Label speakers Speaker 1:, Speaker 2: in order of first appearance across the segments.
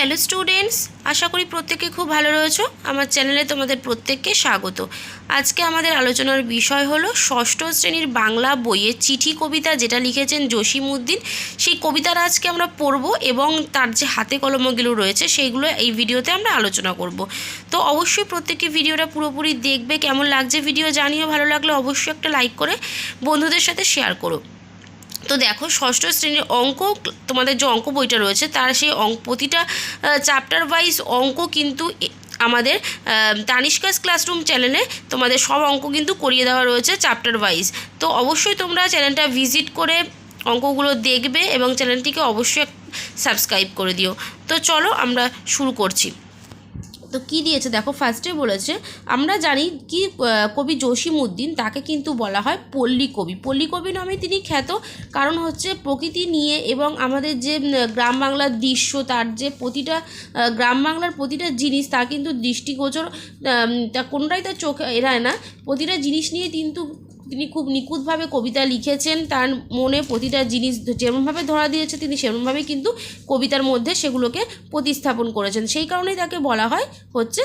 Speaker 1: Hello students, আশা করি প্রত্যেকে খুব ভালো রয়েছো। আমার চ্যানেলে তোমাদের প্রত্যেককে স্বাগত। আজকে আমাদের আলোচনার বিষয় হলো ষষ্ঠ শ্রেণির বাংলা বইয়ে চিঠি কবিতা যেটা লিখেছেন জসিমউদ্দিন সেই কবিতার আজকে আমরা পড়ব এবং তার যে হাতে কলমগুলো রয়েছে সেইগুলো এই ভিডিওতে আমরা আলোচনা করব। তো অবশ্যই প্রত্যেকে ভিডিওটা পুরোপুরি দেখবে, কেমন লাগছে ভিডিও জানিও, ভালো লাগলে অবশ্যই একটা লাইক করে বন্ধুদের সাথে শেয়ার করো। তো দেখো, ষষ্ঠ শ্রেণির অঙ্ক, তোমাদের যে অঙ্ক বইটা রয়েছে, তার সেই অঙ্ক, প্রতিটা চ্যাপ্টার ওয়াইজ অঙ্ক কিন্তু আমাদের তানিষ্কাস ক্লাসরুম চ্যানেলে তোমাদের সব অঙ্ক কিন্তু করিয়ে দেওয়া রয়েছে চ্যাপ্টার ওয়াইজ তো অবশ্যই তোমরা চ্যানেলটা ভিজিট করে অঙ্কগুলো দেখবে এবং চ্যানেলটিকে অবশ্যই সাবস্ক্রাইব করে দিও। তো চলো আমরা শুরু করছি। তো কি দিয়েছে? দেখো ফার্স্টে বলেছে, আমরা জানি কি কবি জসিমউদ্দিন, তাকে কিন্তু বলা হয় পল্লী কবি। পল্লী কবি নামে তিনি খ্যাত, কারণ হচ্ছে প্রকৃতি নিয়ে এবং আমাদের যে গ্রাম বাংলার দৃশ্য, তার যে প্রতিটা গ্রাম বাংলার প্রতিটা জিনিস, তা কিন্তু দৃষ্টিগোচর তা কোনোটাই তার চোখে এড়ায় না। প্রতিটা জিনিস নিয়ে কিন্তু তিনি খুব নিখুঁতভাবে কবিতা লিখেছেন, তার মনে প্রতিটা জিনিস যেমনভাবে ধরা দিয়েছে তিনি সেরকমভাবেই কিন্তু কবিতার মধ্যে সেগুলোকে প্রতিস্থাপন করেছেন। সেই কারণেই তাকে বলা হয় হচ্ছে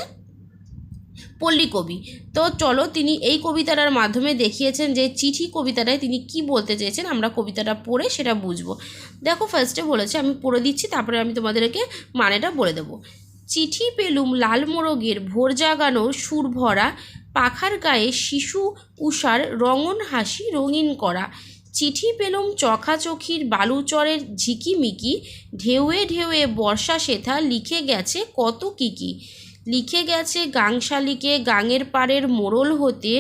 Speaker 1: পল্লী কবি। তো চলো, তিনি এই কবিতাটার মাধ্যমে দেখিয়েছেন যে চিঠি কবিতাটায় তিনি কি বলতে চেয়েছেন, আমরা কবিতাটা পড়ে সেটা বুঝব। দেখো ফার্স্টে বলেছে, আমি পড়ে দিচ্ছি, তারপরে আমি তোমাদেরকে মানেটা বলে দেবো। চিঠি পেলুম লাল মোরগের ভোর জাগানোর সুর ভরা পাখার গায়ে শিশু উষার রঙন হাসি রঙিন করা। চিঠি পেলুম চখাচখির বালুচরের ঝিকিমিকি। ঢেউয়ে ঢেউয়ে বর্ষা শেথা লিখে গেছে কত কিকি লিখে গেছে গাংশালিকে গাঙের পাড়ের মোড়ল হতে।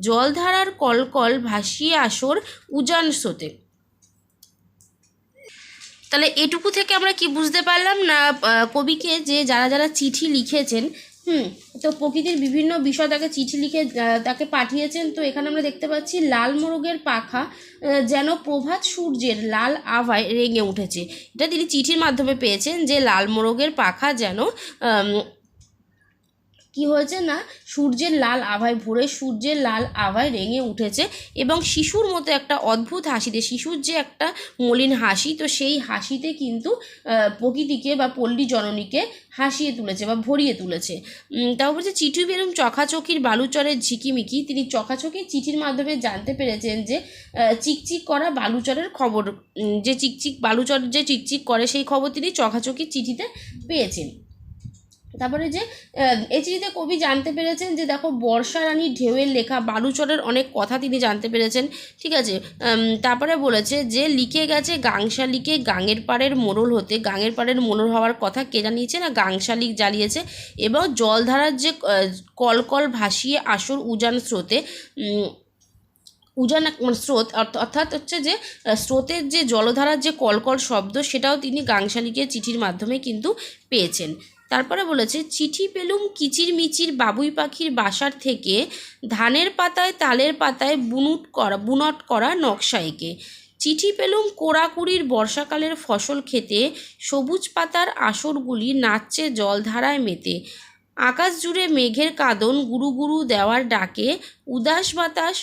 Speaker 1: জলধারার কলকল ভাসিয়ে আসর উজান স্রোতে। তাহলে এটুকু থেকে আমরা কি বুঝতে পারলাম? না কবিকে যে যারা যারা চিঠি লিখেছেন হুম, তো প্রকৃতির বিভিন্ন বিষয় তাকে চিঠি লিখে তাকে পাঠিয়েছেন। তো এখানে আমরা দেখতে পাচ্ছি, লাল মোরগের পাখা যেন প্রভাত সূর্যের লাল আভায় রেঙে উঠেছে। এটা তিনি চিঠির মাধ্যমে পেয়েছেন যে লাল মোরগের পাখা যেন কি হয়েছে না, সূর্যের লাল আভায়, ভোরে সূর্যের লাল আভায় রেঙে উঠেছে এবং শিশুর মতো একটা অদ্ভুত হাসিতে, শিশুর যে একটা মলিন হাসি, তো সেই হাসিতে কিন্তু প্রকৃতিকে বা পল্লী জননীকে হাসিয়ে তুলেছে বা ভরিয়ে তুলেছে। তাও বলছে, চিঠি বেরুম চখাচকির বালুচরের ঝিকিমিকি। তিনি চখাচকি চিঠির মাধ্যমে জানতে পেরেছেন যে চিকচিক করা বালুচরের খবর যে চিকচিক, বালুচর যে চিকচিক করে সেই খবর তিনি চখাচকি চিঠিতে পেয়েছেন। তারপরে যে এই চিঠিতে কবি জানতে পেরেছেন যে, দেখো বর্ষা রানীর ঢেউয়ের লেখা বালুচরের অনেক কথা তিনি জানতে পেরেছেন, ঠিক আছে? তারপরে বলেছে যে, লিখে গেছে গাংশালিকে গাঙের পাড়ের মোড়ল হতে, গাঙের পাড়ের মোড়ল হওয়ার কথা কে জানিয়েছে না? গাংশালিক জ্বালিয়েছে এবং জলধারার যে কলকল ভাসিয়ে আসর উজান স্রোতে উজান মানে স্রোত, অর্থ- অর্থাৎ হচ্ছে যে স্রোতের যে জলধারার যে কলকল শব্দ সেটাও তিনি গাংশালিকে চিঠির মাধ্যমে কিন্তু পেয়েছেন। তারপরে বলেছে, চিঠি পেলুম কিচির মিচির বাবুই পাখির বাসার থেকে, ধানের পাতায় তালের পাতায় বুনুট করা, বুনট করা নকশা এঁকে চিঠি পেলুম কোড়াকুড়ির বর্ষাকালের ফসল খেতে, সবুজ পাতার আসরগুলি নাচছে জলধারায় মেতে। আকাশ জুড়ে মেঘের কাদন গুরু গুরু দেওয়ার ডাকে, উদাস বাতাস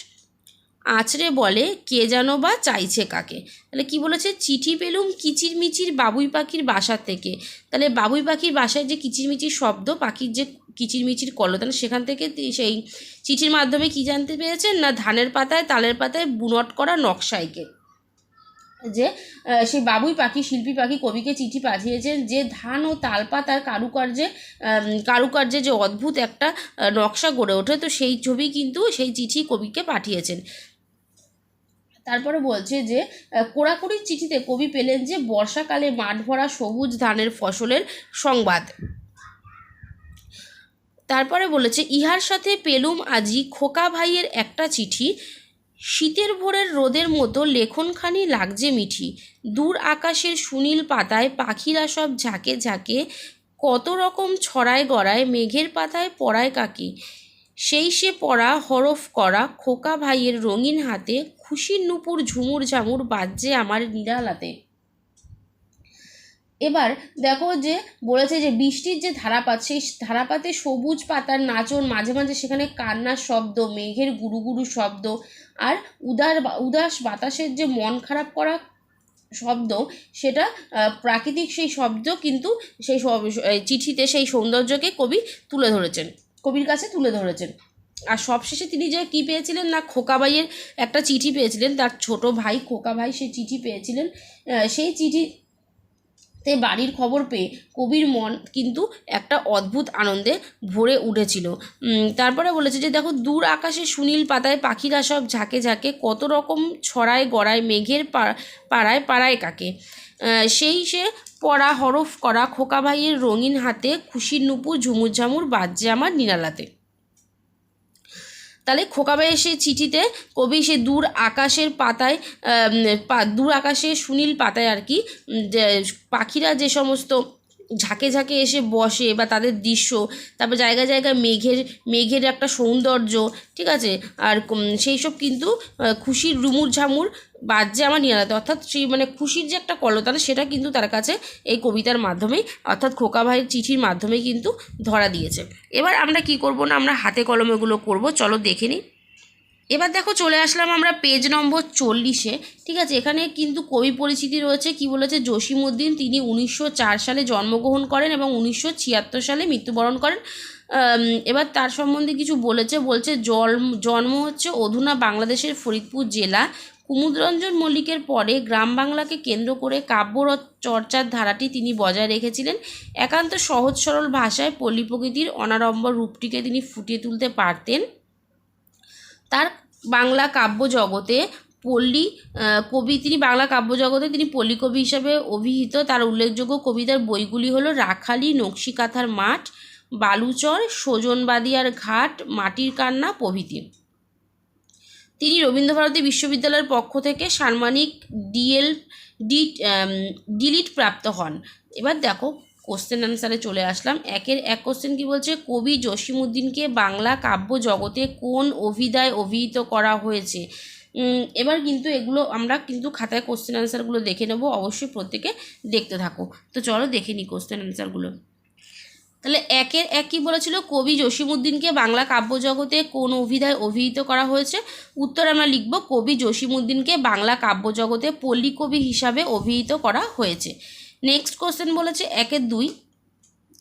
Speaker 1: আঁচড়ে বলে, কে যেন বা চাইছে কাকে? তাহলে কি বলেছে? চিঠি পেলুম কিচির মিচির বাবুই পাখির বাসা থেকে। তাহলে বাবুই পাখির বাসায় যে কিচিরমিচির শব্দ, পাখির যে কিচিরমিচির তাহলে সেখান থেকে সেই চিঠির মাধ্যমে কি জানতে পেরেছেন? না ধানের পাতায়, তালের পাতায় বুনট করা নকশাইকে? যে সেই বাবুই পাখি, শিল্পী পাখি কবিকে চিঠি পাঠিয়েছেন যে, ধান ও তালপাতার কারুকার্যে কারুকার্যে যে অদ্ভুত একটা নকশা গড়ে ওঠে। তো সেই ছবি কিন্তু সেই চিঠি কবিকে পাঠিয়েছেন। তারপরে বলছে যে কোড়াকুড়ির চিঠিতে কবি পেলেন যে, বর্ষাকালে মাঠ ভরা সবুজ ধানের ফসলের সংবাদ। তারপরে বলেছে, ইহার সাথে পেলুম আজি খোকা ভাইয়ের একটা চিঠি, শীতের ভোরের রোদের মতো লেখনখানি লাগছে মিঠি, দূর আকাশের সুনীল পাতায় পাখিরা সব ঝাঁকে ঝাঁকে, কত রকম ছড়ায় গড়ায় মেঘের পাতায় পড়ায় কাকে সেই সে পড়া, হরফ করা, খোকা ভাইয়ের রঙিন হাতে, খুশির নুপুর ঝুমুর ঝামুর বাজছে আমার নিরালাতে। এবার দেখো যে বলেছে যে বৃষ্টির যে ধারাপাত সেই ধারাপাতে সবুজ পাতার নাচন, মাঝে মাঝে সেখানে কান্নার শব্দ, মেঘের গুরু গুরু শব্দ আর উদার উদাস বাতাসের যে মন খারাপ করা শব্দ, সেটা প্রাকৃতিক সেই শব্দ কিন্তু সেই চিঠিতে সেই সৌন্দর্যকে কবি তুলে ধরেছেন। কবির কাছে তুলে ধরেছেন। আর সবশেষে তিনি যে কী পেয়েছিলেন না খোকাবাইয়ের একটা চিঠি পেয়েছিলেন, তার ছোট ভাই খোকা ভাই সেই চিঠি পেয়েছিলেন। সেই চিঠি তে বাড়ির খবর পেয়ে কবির মন কিন্তু একটা অদ্ভুত আনন্দে ভরে উঠেছিল। তারপরে বলেছে যে, দেখো, দূর আকাশে সুনীল পাতায় পাখিরা সব ঝাঁকে ঝাঁকে, কত রকম ছড়ায় গড়ায়, মেঘের পাড়ায় পাড়ায় কাকে। সেই সে পড়া হরফ করা খোকা ভাইয়ের রঙিন হাতে খুশির নুপুর ঝুমুর ঝামুর বাজছে আমার নিরালাতে। তাহলে খোকাবাই সেই চিঠিতে কবি সে দূর আকাশের পাতায় দূর আকাশে সুনীল পাতায় আর কি পাখিরা যে সমস্ত ঝাঁকে ঝাঁকে এসে বসে বা তাদের দৃশ্য, তারপর জায়গায় জায়গায় মেঘের মেঘের একটা সৌন্দর্য, ঠিক আছে? আর সেই সব কিন্তু খুশির রুমুর ঝামুর বাজছে আমার নিরালাতে। অর্থাৎ সেই মানে খুশির যে একটা কলতানা সেটা কিন্তু তার কাছে এই কবিতার মাধ্যমেই, অর্থাৎ খোকা ভাইয়ের চিঠির মাধ্যমেই কিন্তু ধরা দিয়েছে। এবার আমরা কি করব না, আমরা হাতে কলমেগুলো করব, চলো দেখে নিই। এবার দেখো চলে আসলাম আমরা পেজ নম্বর চল্লিশে, ঠিক আছে? এখানে কিন্তু কবি পরিচিতি রয়েছে, কি বলেছে? জসিমউদ্দিন, তিনি উনিশশো চার সালে জন্মগ্রহণ করেন এবং উনিশশো ছিয়াত্তর সালে মৃত্যুবরণ করেন। এবার তার সম্বন্ধে কিছু বলেছে, বলছে জন্ম জন্ম হচ্ছে অধুনা বাংলাদেশের ফরিদপুর জেলা কুমুদরঞ্জন মল্লিকের পরে গ্রাম বাংলাকে কেন্দ্র করে কাব্য চর্চার ধারাটি তিনি বজায় রেখেছিলেন। একান্ত সহজ সরল ভাষায় পল্লী প্রকৃতির অনাড়ম্বর রূপটিকে তিনি ফুটিয়ে তুলতে পারতেন। তার বাংলা কাব্য জগতে পল্লী কবি, তিনি বাংলা কাব্য জগতে তিনি পল্লী কবি হিসাবে অভিহিত। তার উল্লেখযোগ্য কবিতার বইগুলি হলো রাখালি, নকশিকাথার মাঠ, বালুচর, সোজনবাদিয়ার ঘাট, মাটির কান্না প্রভৃতি। তিনি রবীন্দ্রভারতী বিশ্ববিদ্যালয়ের পক্ষ থেকে সাম্মানিক ডিএল ডি ডিলিট প্রাপ্ত হন। এবার দেখো কোশ্চেন অ্যান্সারে চলে আসলাম। একের এক কোশ্চেন কি বলছে? কবি জসিমউদ্দিনকে বাংলা কাব্য জগতে কোন অভিধায় অভিহিত করা হয়েছে? এবার কিন্তু এগুলো আমরা কিন্তু খাতায় কোশ্চেন আনসারগুলো দেখে নেব। অবশ্যই প্রত্যেকে দেখতে থাকো। তো চলো দেখে নিই কোশ্চেন আনসারগুলো তাহলে একের এক কী বলেছিল কবি জসিমউদ্দিনকে বাংলা কাব্য জগতে কোন অভিধায় অভিহিত করা হয়েছে। উত্তর আমরা লিখব, কবি জসিমউদ্দিনকে বাংলা কাব্য জগতে পল্লী কবি হিসাবে অভিহিত করা হয়েছে। নেক্সট কোশ্চেন বলেছে, একের দুই।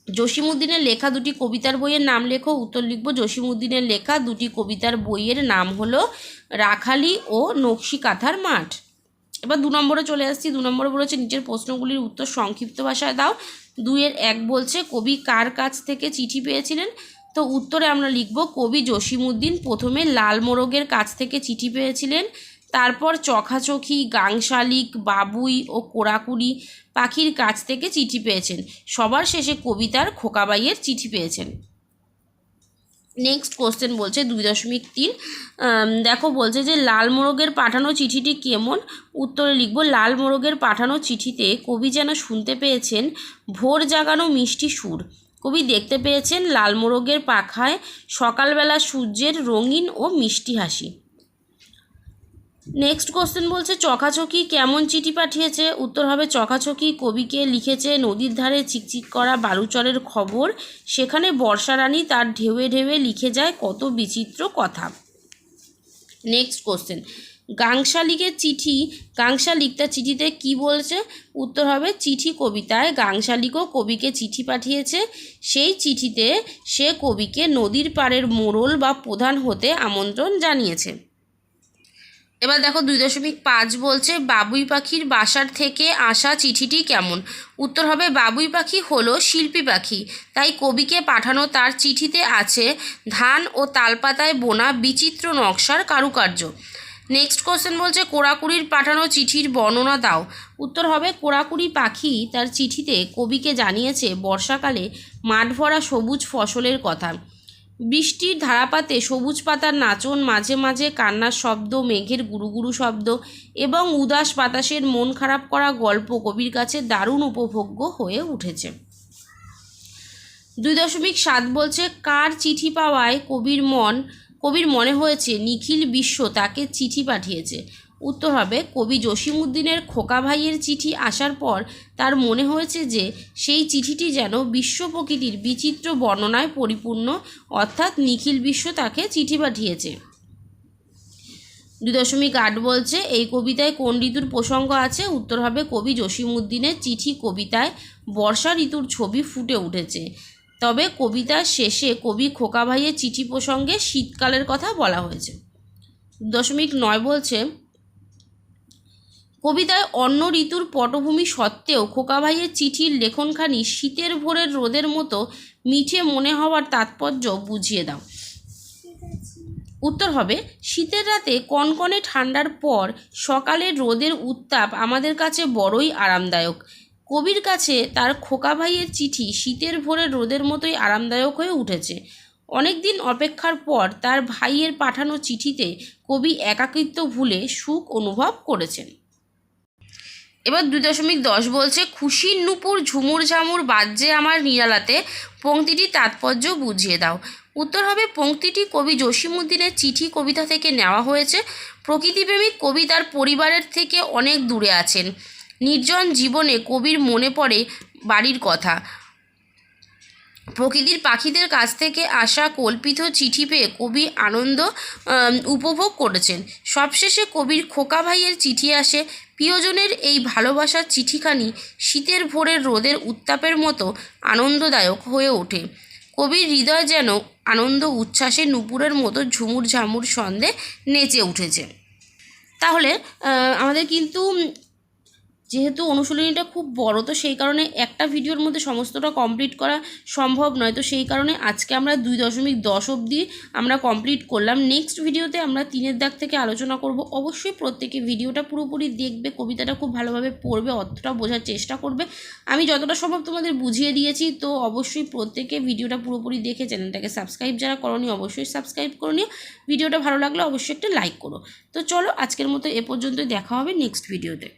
Speaker 1: জসিমউদ্দিনের লেখা দুটি কবিতার বইয়ের নাম লেখো, উত্তর লিখব, জসিমউদ্দিনের লেখা দুটি কবিতার বইয়ের নাম হলো রাখালি ও নকশি কাঁথার মাঠ। এবার দু নম্বরে চলে আসছি। দু নম্বরে বলেছে, নিজের প্রশ্নগুলির উত্তর সংক্ষিপ্ত ভাষায় দাও। দুইয়ের এক বলছে, কবি কার কাছ থেকে চিঠি পেয়েছিলেন? তো উত্তরে আমরা লিখব, কবি জসিমুদ্দিন প্রথমে লাল মোরগের কাছ থেকে চিঠি পেয়েছিলেন। তারপর চখাচখি, গাংশালিক, বাবুই ও কোড়াকুড়ি পাখির কাছ থেকে চিঠি পেয়েছেন। সবার শেষে কবিতার খোকাবাইয়ের চিঠি পেয়েছেন। নেক্সট কোশ্চেন বলছে দুই দশমিক তিন। দেখো বলছে যে, লাল মোরগের পাঠানো চিঠিটি কেমন? উত্তরে লিখব, লাল মোরগের পাঠানো চিঠিতে কবি যেন শুনতে পেয়েছেন, ভোর জাগানো মিষ্টি সুর। কবি দেখতে পেয়েছেন, লাল মোরগের পাখায় সকালবেলা সূর্যের রঙিন ও মিষ্টি হাসি। নেক্সট কোশ্চেন বলছে, চকাচকি কেমন চিঠি পাঠিয়েছে? উত্তর হবে, চকাচকি কবিকে লিখেছে, নদীর ধারে চিকচিক করা বালুচরের খবর। সেখানে বর্ষা রানী তার ঢেউয়ে ঢেউয়ে লিখে যায়, কত বিচিত্র কথা। নেক্সট কোশ্চেন গাংশালিকের চিঠি, গাংশালিক তার চিঠিতে কি বলছে? উত্তর হবে, চিঠি কবিতায় গাংশালিকও কবিকে চিঠি পাঠিয়েছে। সেই চিঠিতে সে কবিকে নদীর পাড়ের মোড়ল বা প্রধান হতে আমন্ত্রণ জানিয়েছে। এবার দেখো দুই দশমিক পাঁচ বলছে, বাবুই পাখির বাসার থেকে আসা চিঠিটি কেমন? উত্তর হবে, বাবুই পাখি হলো শিল্পী পাখি, তাই কবিকে পাঠানো তার চিঠিতে আছে, ধান ও তালপাতায় বোনা বিচিত্র নকশার কারুকার্য। নেক্সট কোশ্চেন বলছে, কোড়াকুড়ির পাঠানো চিঠির বর্ণনা দাও। উত্তর হবে, কোড়াকুড়ি পাখি তার চিঠিতে কবিকে জানিয়েছে, বর্ষাকালে মাঠ ভরা সবুজ ফসলের কথা। বৃষ্টির ধারাপাতে সবুজ পাতার নাচন, মাঝে মাঝে কান্নার শব্দ, মেঘের গুরুগুরু শব্দ এবং উদাস বাতাসের মন খারাপ করা গল্প কবির কাছে দারুণ উপভোগ্য হয়ে উঠেছে। দুই দশমিক সাত বলছে, কার চিঠি পাওয়ায় কবির মন, কবির মনে হয়েছে নিখিল বিশ্ব তাকে চিঠি পাঠিয়েছে। উত্তর হবে, কবি জসিমউদ্দিনের খোকা ভাইয়ের চিঠি আসার পর তার মনে হয়েছে যে সেই চিঠিটি যেন বিশ্ব প্রকৃতির বিচিত্র বর্ণনায় পরিপূর্ণ, অর্থাৎ নিখিল বিশ্ব তাকে চিঠি পাঠিয়েছে। দুই দশমিক আট বলছে, এই কবিতায় কোন ঋতুর প্রসঙ্গ আছে? উত্তর হবে, কবি জসিমউদ্দিনের চিঠি কবিতায় বর্ষা ঋতুর ছবি ফুটে উঠেছে। তবে কবিতার শেষে কবি খোকা ভাইয়ের চিঠি প্রসঙ্গে শীতকালের কথা বলা হয়েছে। দশমিক নয় বলছে কবিতায় অন্য ঋতুর পটভূমি সত্ত্বেও খোকা ভাইয়ের চিঠির লেখনখানি শীতের ভোরের রোদের মতো মিঠে মনে হওয়ার তাৎপর্য বুঝিয়ে দাও। উত্তর হবে, শীতের রাতে কনকনে ঠান্ডার পর সকালের রোদের উত্তাপ আমাদের কাছে বড়ই আরামদায়ক। কবির কাছে তার খোকা ভাইয়ের চিঠি শীতের ভোরের রোদের মতোই আরামদায়ক হয়ে উঠেছে। অনেক দিন অপেক্ষার পর তার ভাইয়ের পাঠানো চিঠিতে কবি একাকিত্ব ভুলে সুখ অনুভব করেছেন। এবার দুই দশমিক দশ বলছে খুশির নুপুর ঝুমুর ঝামুর বাজ্যে আমার নিরালাতে পংক্তিটি তাৎপর্য বুঝিয়ে দাও। উত্তর হবে পংক্তিটি কবি জসিমুদ্দিনের চিঠি কবিতা থেকে নেওয়া হয়েছে। প্রকৃতিপ্রেমিক কবি তার পরিবারের থেকে অনেক দূরে আছেন। নির্জন জীবনে কবির মনে পড়ে বাড়ির কথা। প্রকৃতির পাখিদের কাছ থেকে আসা কল্পিত চিঠি পেয়ে কবি আনন্দ উপভোগ করেছেন। সবশেষে কবির খোকা ভাইয়ের চিঠি আসে প্রিয়জনের এই ভালোবাসার চিঠিখানি শীতের ভোরের রোদের উত্তাপের মতো আনন্দদায়ক হয়ে ওঠে। কবির হৃদয় যেন আনন্দ উচ্ছ্বাসে নুপুরের মতো ঝুমুর ঝামুর ছন্দে নেচে উঠেছে। তাহলে আমাদের কিন্তু যেহেতু অনুশীলনীটা খুব বড়, তো সেই কারণে একটা ভিডিওর মধ্যে সমস্তটা কমপ্লিট করা সম্ভব নয়। তো সেই কারণে আজকে আমরা দুই দশমিক দশ অবধি আমরা কমপ্লিট করলাম। নেক্সট ভিডিওতে আমরা তিনের দাগ থেকে আলোচনা করব। অবশ্যই প্রত্যেকে ভিডিওটা পুরোপুরি দেখবে, কবিতাটা খুব ভালোভাবে পড়বে অর্থটা বোঝার চেষ্টা করবে। আমি যতটা সম্ভব তোমাদের বুঝিয়ে দিয়েছি, তো অবশ্যই প্রত্যেকে ভিডিওটা পুরোপুরি দেখে চ্যানেলটাকে সাবস্ক্রাইব যারা করনি, অবশ্যই সাবস্ক্রাইব করে নিও। ভিডিওটা ভালো লাগলে অবশ্যই একটা লাইক করো। তো চলো আজকের মতো এ পর্যন্তই, দেখা হবে নেক্সট ভিডিওতে